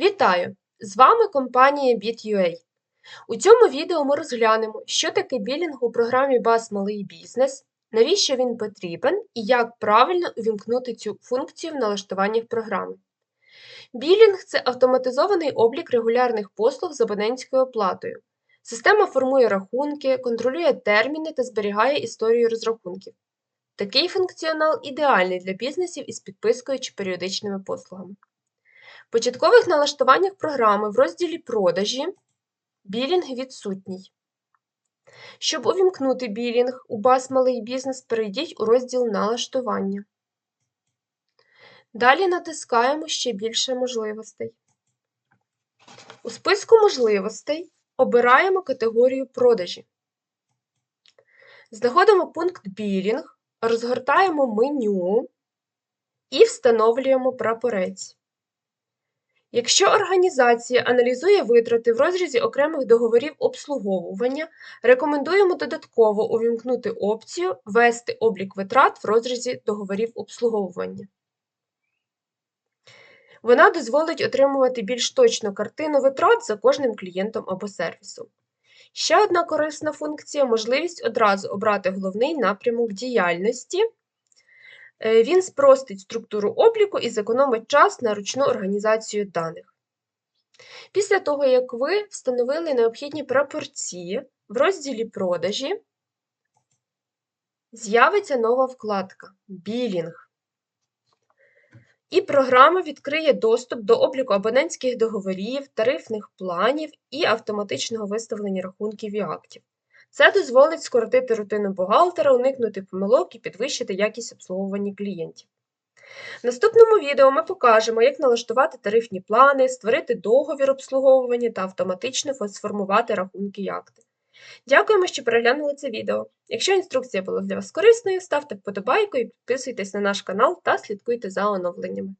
Вітаю! З вами компанія BitUA. У цьому відео ми розглянемо, що таке білінг у програмі BAS Малий бізнес, навіщо він потрібен і як правильно увімкнути цю функцію в налаштуваннях програми. Білінг це автоматизований облік регулярних послуг з абонентською оплатою. Система формує рахунки, контролює терміни та зберігає історію розрахунків. Такий функціонал ідеальний для бізнесів із підпискою чи періодичними послугами. Початкових налаштуваннях програми в розділі Продажі білінг відсутній. Щоб увімкнути білінг у бас Малий бізнес, перейдіть у розділ Налаштування. Далі натискаємо ще більше можливостей. У списку можливостей обираємо категорію продажі. Знаходимо пункт Білінг, розгортаємо меню і встановлюємо прапорець. Якщо організація аналізує витрати в розрізі окремих договорів обслуговування, рекомендуємо додатково увімкнути опцію Ввести облік витрат в розрізі договорів обслуговування. Вона дозволить отримувати більш точну картину витрат за кожним клієнтом або сервісом. Ще одна корисна функція можливість одразу обрати головний напрямок діяльності. Е, Він спростить структуру обліку і зекономить час на ручну організацію даних. Після того, як ви встановили необхідні пропорції в розділі продажі, з'явиться нова вкладка Білінг. І програма відкриє доступ до обліку абонентських договорів, тарифних планів і автоматичного виставлення рахунків і актів. Це дозволить скоротити рутину бухгалтера, уникнути помилок і підвищити якість обслуговування клієнтів. В наступному відео ми покажемо, як налаштувати тарифні плани, створити договір обслуговування та автоматично сформувати рахунки і акти. Дякуємо, що переглянули це відео. Якщо інструкція була для вас корисною, ставте вподобайку і підписуйтесь на наш канал та слідкуйте за оновленнями.